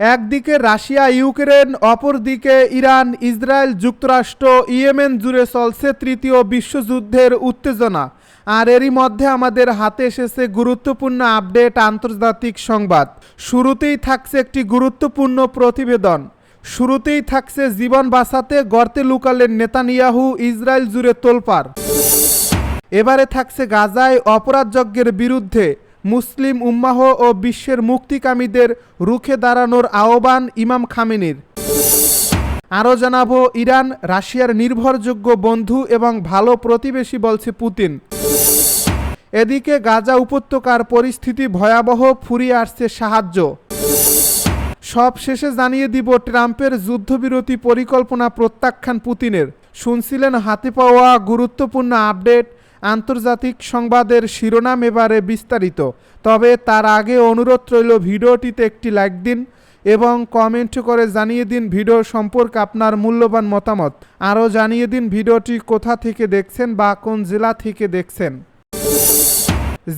একদিকে Russia, Ukraine, অপরদিকে Iran, Israel, যুক্তরাষ্ট্র, ইয়েমেন জুড়ে চলছে তৃতীয় বিশ্বযুদ্ধের উত্তেজনা। আর এরই মধ্যে আমাদের হাতে এসেছে গুরুত্বপূর্ণ আপডেট আন্তর্জাতিক সংবাদ। শুরুতেই থাকছে একটি গুরুত্বপূর্ণ প্রতিবেদন। শুরুতেই থাকছে জীবন বাঁচাতে গর্তে লুকালেন নেতানিয়াহু, ইসরায়েল জুড়ে তোলপাড়। এবারে থাকছে গাজায় অপরাধযজ্ঞের বিরুদ্ধে। মুসলিম উম্মাহ ও বিশ্বের মুক্তিকামীদের রুখে দাঁড়ানোর আহ্বান ইমাম খামেনির। আরও জানাব, ইরান রাশিয়ার নির্ভরযোগ্য বন্ধু এবং ভালো প্রতিবেশী বলছে পুতিন। এদিকে গাজা উপত্যকার পরিস্থিতি ভয়াবহ, ফুরিয়ে আসছে সাহায্য। সব শেষে জানিয়ে দিব, ট্রাম্পের যুদ্ধবিরতি পরিকল্পনা প্রত্যাখ্যান পুতিনের। শুনছিলেন হাতে পাওয়া গুরুত্বপূর্ণ আপডেট আন্তর্জাতিক সংবাদের শিরোনাম এবারে বিস্তারিত। তবে তার আগে অনুরোধ রইল ভিডিওটিতে একটি লাইক দিন এবং কমেন্ট করে জানিয়ে দিন ভিডিও সম্পর্কে আপনার মূল্যবান মতামত। আরও জানিয়ে দিন ভিডিওটি কোথা থেকে দেখছেন বা কোন জেলা থেকে দেখছেন।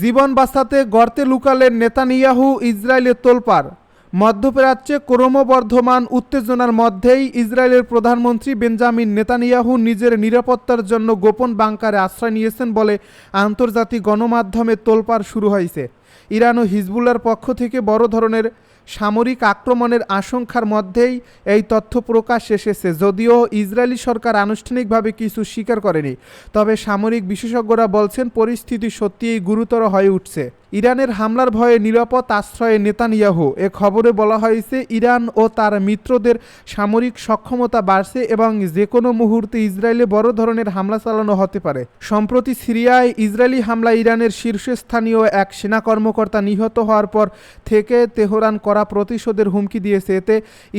জীবন বাঁচাতে গর্তে লুকালেন নেতানিয়াহু ইসরায়েলের তোলপাড়। মধ্যপ্রাচ্যে ক্রমবর্ধমান উত্তেজনার মধ্যেই ইসরায়েলের প্রধানমন্ত্রী বেঞ্জামিন নেতানিয়াহু নিজের নিরাপত্তার জন্য গোপন বাংকারে আশ্রয় নিয়েছেন বলে আন্তর্জাতিক গণমাধ্যমে তোলপাড় শুরু হয়েছে। ইরান ও হিজবুল্লার পক্ষ থেকে বড় ধরনের সামরিক আক্রমণের আশঙ্কার মধ্যেই এই তথ্য প্রকাশ এসেছে। যদিও ইসরায়েলি সরকার আনুষ্ঠানিকভাবে কিছু স্বীকার করেনি, তবে সামরিক বিশেষজ্ঞরা বলছেন পরিস্থিতি সত্যিই গুরুতর হয়ে উঠছে। ইরানের হামলার ভয়ে নিরাপদ আশ্রয়ে নেতানিয়াহু, এ খবরে বলা হয়েছে, ইরান ও তার মিত্রদের সামরিক সক্ষমতা বাড়ছে এবং যে কোনো মুহূর্তে ইসরায়েলে বড় ধরনের হামলা চালানো হতে পারে। সম্প্রতি সিরিয়ায় ইসরায়েলি হামলা ইরানের শীর্ষস্থানীয় এক সেনা কর্মকর্তা নিহত হওয়ার পর থেকে তেহরান করা প্রতিশোধের হুমকি দিয়েছে। এতে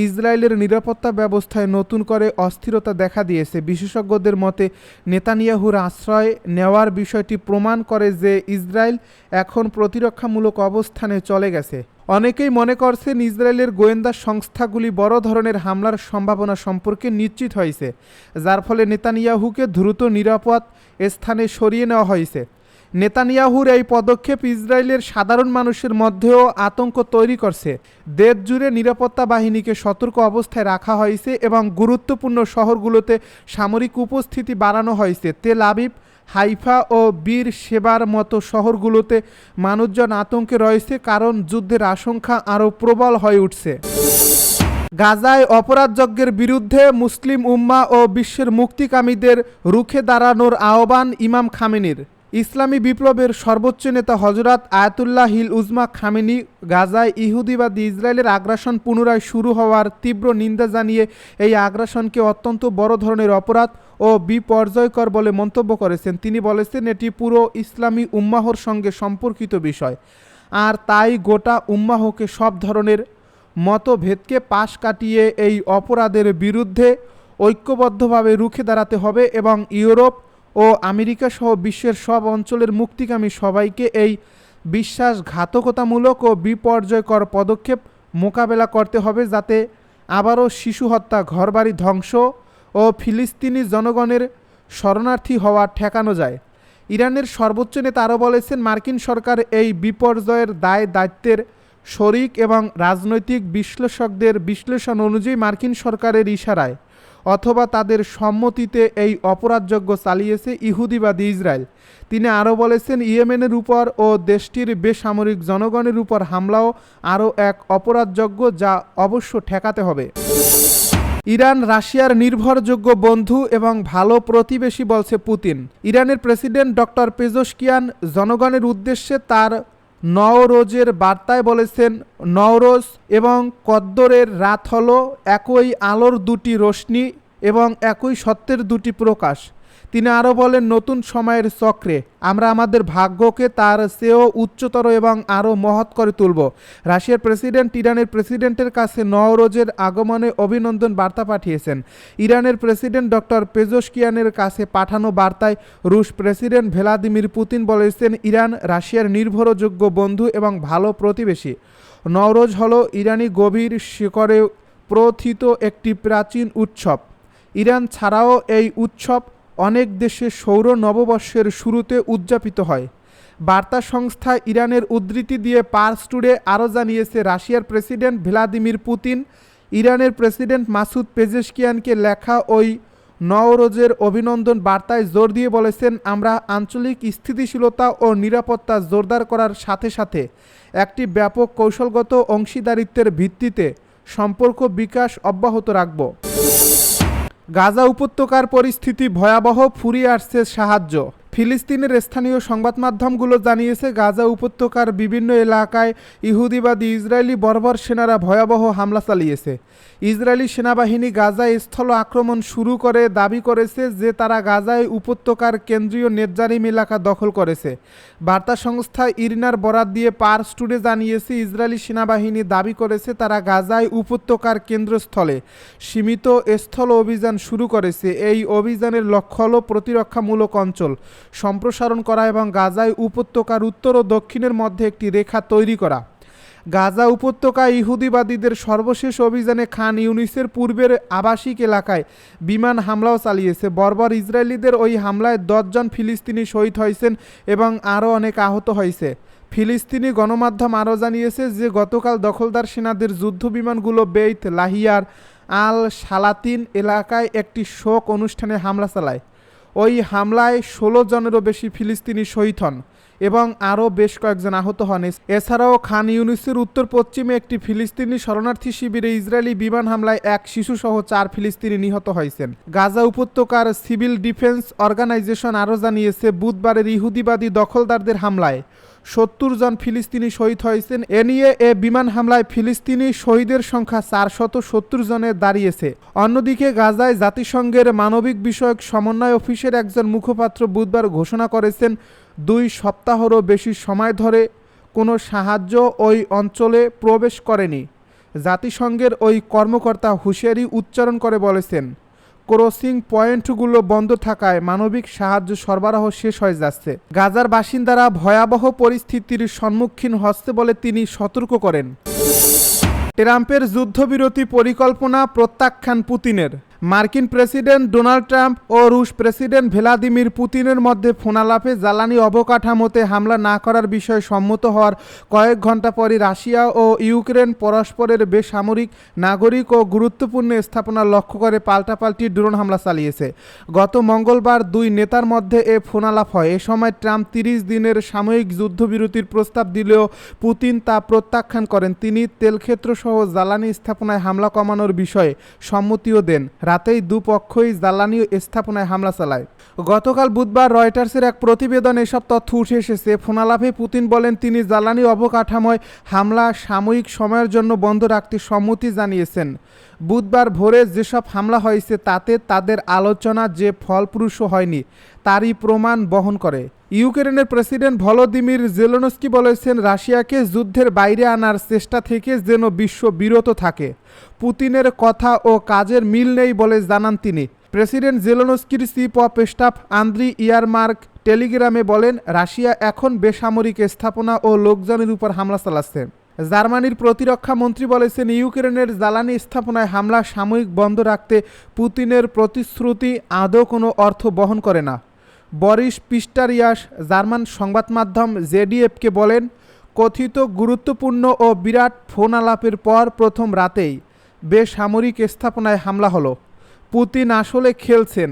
ইসরায়েলের নিরাপত্তা ব্যবস্থায় নতুন করে অস্থিরতা দেখা দিয়েছে। বিশেষজ্ঞদের মতে, নেতানিয়াহুর আশ্রয় নেওয়ার বিষয়টি প্রমাণ করে যে ইসরায়েল এখন প্রতিরক্ষামূলক অবস্থানে চলে গেছে। অনেকেই মনে করছেন ইসরায়েলের গোয়েন্দা সংস্থাগুলি বড় ধরনের হামলার সম্ভাবনা সম্পর্কে নিশ্চিত হয়েছে, যার ফলে নেতানিয়াহুকে দ্রুত নিরাপদ স্থানে সরিয়ে নেওয়া হয়েছে। নেতানিয়াহুর এই পদক্ষেপ ইসরায়েলের সাধারণ মানুষের মধ্যেও আতঙ্ক তৈরি করছে। দেশ জুড়ে নিরাপত্তা বাহিনীকে সতর্ক অবস্থায় রাখা হয়েছে এবং গুরুত্বপূর্ণ শহরগুলোতে সামরিক উপস্থিতি বাড়ানো হয়েছে। তেল আবিব, হাইফা ও বীর সেবার মতো শহরগুলোতে মানুষজন আতঙ্কে রয়েছে কারণ যুদ্ধের আশঙ্কা আরও প্রবল হয়ে উঠছে। গাজায় অপরাধযজ্ঞের বিরুদ্ধে মুসলিম উম্মা ও বিশ্বের মুক্তিকামীদের রুখে দাঁড়ানোর আহ্বান ইমাম খামেনির। ইসলামী বিপ্লবের সর্বোচ্চ নেতা হজরত আয়াতুল্লাহ হিল উজমা খামেনি গাজায় ইহুদিবাদী ইসরায়েলের আগ্রাসন পুনরায় শুরু হওয়ার তীব্র নিন্দা জানিয়ে এই আগ্রাসনকে অত্যন্ত বড় ধরনের অপরাধ ও বিপর্যয়কর বলে মন্তব্য করেছেন। তিনি বলেছেন, এটি পুরো ইসলামী উম্মাহর সঙ্গে সম্পর্কিত বিষয়। আর তাই গোটা উম্মাহকে সব ধরনের মতভেদকে পাশ কাটিয়ে এই অপরাধের বিরুদ্ধে ঐক্যবদ্ধভাবে রুখে দাঁড়াতে হবে এবং ইউরোপ ও আমেরিকা সহ বিশ্বের সব অঞ্চলের মুক্তিকামী সবাইকে এই বিশ্বাসঘাতকতামূলক ও বিপর্যয়কর পদক্ষেপ মোকাবেলা করতে হবে যাতে আবারও শিশু হত্যা, ঘরবাড়ি ধ্বংস ও ফিলিস্তিনি জনগণের শরণার্থী হওয়া ঠেকানো যায়। ইরানের সর্বোচ্চ নেতা আরও বলেছেন, মার্কিন সরকার এই বিপর্যয়ের দায় দায়িত্বের শরিক এবং রাজনৈতিক বিশ্লেষকদের বিশ্লেষণ অনুযায়ী মার্কিন সরকারের ইশারায়। অথবা তাদের সম্মতিতে এই অপরাধযজ্ঞ চালিয়েছে ইহুদিবাদী ইসরায়েল। তিনি আরও বলেছেন, ইয়েমেনের উপর ও দেশটির বেসামরিক জনগণের উপর হামলাও আরও এক অপরাধযজ্ঞ যা অবশ্য ঠেকাতে হবে। ইরান রাশিয়ার নির্ভরযোগ্য বন্ধু এবং ভালো প্রতিবেশী বলছে পুতিন। ইরানের প্রেসিডেন্ট ডক্টর পেজোশকিয়ান জনগণের উদ্দেশ্যে তার নওরোজের বার্তায় বলেছেন, নওরোজ এবং কদ্দরের রাত হল একই আলোর দুটি রশ্মি এবং একই সত্যের দুটি প্রকাশ। তিনি আরও বলেন, নতুন সময়ের চক্রে আমরা আমাদের ভাগ্যকে তার চেয়েও উচ্চতর এবং আরও মহৎ করে তুলব। রাশিয়ার প্রেসিডেন্ট, ইরানের প্রেসিডেন্টের কাছে নওরোজের আগমনে অভিনন্দন বার্তা পাঠিয়েছেন। ইরানের প্রেসিডেন্ট ডক্টর পেজোশকিয়ানের কাছে পাঠানো বার্তায় রুশ প্রেসিডেন্ট ভ্লাদিমির পুতিন বলেছেন, ইরান রাশিয়ার নির্ভরযোগ্য বন্ধু এবং ভালো প্রতিবেশী। নওরোজ হল ইরানি গভীর শিকড়ে প্রথিত একটি প্রাচীন উৎসব। ইরান ছাড়াও এই উৎসব অনেক দেশে সৌর নববর্ষের শুরুতে উদযাপিত হয়। বার্তা সংস্থা ইরানের উদ্ধৃতি দিয়ে পার্স টুডে আরও জানিয়েছে, রাশিয়ার প্রেসিডেন্ট ভ্লাদিমির পুতিন, ইরানের প্রেসিডেন্ট মাসুদ পেজেশকিয়ানকে লেখা ওই নওরোজের অভিনন্দন বার্তায় জোর দিয়ে বলেছেন, আমরা আঞ্চলিক স্থিতিশীলতা ও নিরাপত্তা জোরদার করার সাথে সাথে একটি ব্যাপক কৌশলগত অংশীদারিত্বের ভিত্তিতে সম্পর্ক বিকাশ অব্যাহত রাখব। গাজা উপত্যকার পরিস্থিতি ভয়াবহ ফুরিয়ে আসছে সাহায্য। ফিলিস্তিনের স্থানীয় সংবাদ মাধ্যমগুলো জানিয়েছে, গাজা উপত্যকার বিভিন্ন এলাকায় ইহুদিবাদী ইসরায়েলি বর্বর সেনারা ভয়াবহ হামলা চালিয়েছে। ইসরায়েলি সেনাবাহিনী গাজায় স্থল আক্রমণ শুরু করে, দাবি করেছে যে তারা গাজায় উপত্যকার কেন্দ্রীয় নেটজারিম এলাকা দখল করেছে। বার্তা সংস্থা ইরিনার বরাত দিয়ে পার্স টুডে জানিয়েছে, ইসরায়েলি সেনাবাহিনী দাবি করেছে তারা গাজায় উপত্যকার কেন্দ্রস্থলে সীমিত স্থল অভিযান শুরু করেছে। এই অভিযানের লক্ষ্য হল প্রতিরক্ষামূলক অঞ্চল। সম্প্রসারণ করা এবং গাজায় উপত্যকার উত্তর ও দক্ষিণের মধ্যে একটি রেখা তৈরি করা। গাজা উপত্যকায় ইহুদিবাদীদের সর্বশেষ অভিযানে খান ইউনিসের পূর্বের আবাসিক এলাকায় বিমান হামলাও চালিয়েছে। বর্বর ইসরায়েলিদের ওই হামলায় দশজন ফিলিস্তিনি শহীদ হয়েছেন এবং আরও অনেক আহত হয়েছে। ফিলিস্তিনি গণমাধ্যম আরও জানিয়েছে যে, গতকাল দখলদার সেনাদের যুদ্ধ বিমানগুলো বেইত লাহিয়ার আল সালাতিন এলাকায় একটি শোক অনুষ্ঠানে হামলা চালায়। ওই হামলায় ষোলো জনেরও বেশি ফিলিস্তিনি শহীদ হন এবং আরও বেশ কয়েকজন আহত হন। এছাড়াও খান ইউনিসের উত্তর পশ্চিমে একটি ফিলিস্তিনি শরণার্থী শিবিরে ইসরায়েলি বিমান হামলায় এক শিশুসহ চার ফিলিস্তিনি নিহত হয়েছেন। গাজা উপত্যকার সিভিল ডিফেন্স অর্গানাইজেশন আরও জানিয়েছে, বুধবারের ইহুদিবাদী দখলদারদের হামলায় সত্তর জন ফিলিস্তিনি শহীদ হয়েছেন। এ নিয়ে এ বিমান হামলায় ফিলিস্তিনি শহীদের সংখ্যা চারশত সত্তর জনে দাঁড়িয়েছে। অন্যদিকে গাজায় জাতিসংঘের মানবিক বিষয়ক সমন্বয় অফিসের একজন মুখপাত্র বুধবার ঘোষণা করেছেন, দুই সপ্তাহেরও বেশি সময় ধরে কোনো সাহায্য ওই অঞ্চলে প্রবেশ করেনি। জাতিসংঘের ওই কর্মকর্তা হুঁশিয়ারি উচ্চারণ করে বলেছেন ক্রসিং পয়েন্টগুলো বন্ধ থাকায় মানবিক সাহায্য সরবরাহ শেষ হয়ে যাচ্ছে। গাজার বাসিন্দারা ভয়াবহ পরিস্থিতির সম্মুখীন হচ্ছে বলে তিনি সতর্ক করেন। ট্রাম্পের যুদ্ধবিরতি পরিকল্পনা প্রত্যাখ্যান পুতিনের। মার্কিন প্রেসিডেন্ট ডোনাল্ড ট্রাম্প ও রুশ প্রেসিডেন্ট ভ্লাদিমির পুতিনের মধ্যে ফোনালাপে জ্বালানি অবকাঠামোতে হামলা না করার বিষয়ে সম্মত হওয়ার কয়েক ঘণ্টা পরই রাশিয়া ও ইউক্রেন পরস্পরের বেসামরিক, নাগরিক ও গুরুত্বপূর্ণ স্থাপনা লক্ষ্য করে পাল্টাপাল্টি ড্রোন হামলা চালিয়েছে। গত মঙ্গলবার দুই নেতার মধ্যে এ ফোনালাপ হয়। এ সময় ট্রাম্প তিরিশ দিনের সাময়িক যুদ্ধবিরতির প্রস্তাব দিলেও পুতিন তা প্রত্যাখ্যান করেন। তিনি তেলক্ষেত্রসহ জ্বালানি স্থাপনায় হামলা কমানোর বিষয়ে সম্মতিও দেন। রাতেই দুপক্ষই জ্বালানি স্থাপনায় হামলা চালায়। গতকাল বুধবার রয়টার্সের এক প্রতিবেদন এসব তথ্য উঠে এসেছে। ফোনালাভে পুতিন বলেন, তিনি জ্বালানি অবকাঠামোয় হামলা সাময়িক সময়ের জন্য বন্ধ রাখতে সম্মতি জানিয়েছেন। বুধবার ভোরে যেসব হামলা হয়েছে তাতে তাদের আলোচনা যে ফলপ্রসূ হয়নি, তারই প্রমাণ বহন করে। ইউক্রেনের প্রেসিডেন্ট ভলোদিমির জেলোনস্কি বলেছেন, রাশিয়াকে যুদ্ধের বাইরে আনার চেষ্টা থেকে যেন বিশ্ব বিরত থাকে। পুতিনের কথা ও কাজের মিল নেই বলে জানান তিনি। President জেলোনস্কির chief of staff Andriy Yermak টেলিগ্রামে বলেন, রাশিয়া এখন বেসামরিক স্থাপনা ও লোকজনের উপর হামলা চালাচ্ছে। জার্মানির প্রতিরক্ষা মন্ত্রী বলেছেন, ইউক্রেনের জ্বালানি স্থাপনায় হামলা সাময়িক বন্ধ রাখতে পুতিনের প্রতিশ্রুতি আদৌ কোনো অর্থ বহন করে না। বরিস পিস্টারিয়াস জার্মান সংবাদ মাধ্যম জেডিএফকে বলেন, কথিত গুরুত্বপূর্ণ ও বিরাট ফোন আলাপের পর প্রথম রাতেই বেসামরিক স্থাপনায় হামলা হলো। পুতিন আসলে খেলছেন।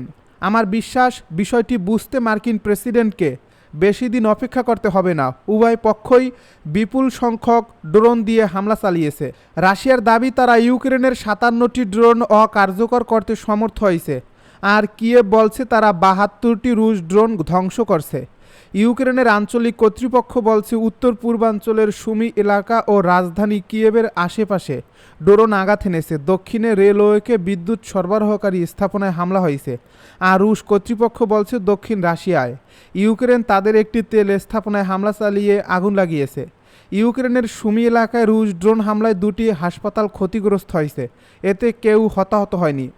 আমার বিশ্বাস, বিষয়টি বুঝতে মার্কিন প্রেসিডেন্টকে বেশি দিন অপেক্ষা করতে হবে না। উভয় পক্ষই বিপুল সংখ্যক ড্রোন দিয়ে হামলা চালিয়েছে। রাশিয়ার দাবি, তারা ইউক্রেনের সাতান্নটি ড্রোন অকার্যকর করতে সমর্থ হয়েছে। আর কিয়েভ বলছে, তারা বাহাত্তরটি রুশ ড্রোন ধ্বংস করছে। ইউক্রেনের আঞ্চলিক কর্তৃপক্ষ বলছে উত্তর পূর্বাঞ্চলের সুমি এলাকা ও রাজধানী কিয়েভের আশেপাশে ড্রোন আঘাত এনেছে। দক্ষিণে রেলওয়েকে বিদ্যুৎ সরবরাহকারী স্থাপনায় হামলা হয়েছে। আর রুশ কর্তৃপক্ষ বলছে দক্ষিণ রাশিয়ায়। ইউক্রেন তাদের একটি তেল স্থাপনায় হামলা চালিয়ে আগুন লাগিয়েছে। ইউক্রেনের সুমি এলাকায় রুশ ড্রোন হামলায় দুটি হাসপাতাল ক্ষতিগ্রস্ত হয়েছে। এতে কেউ হতাহত হয়নি।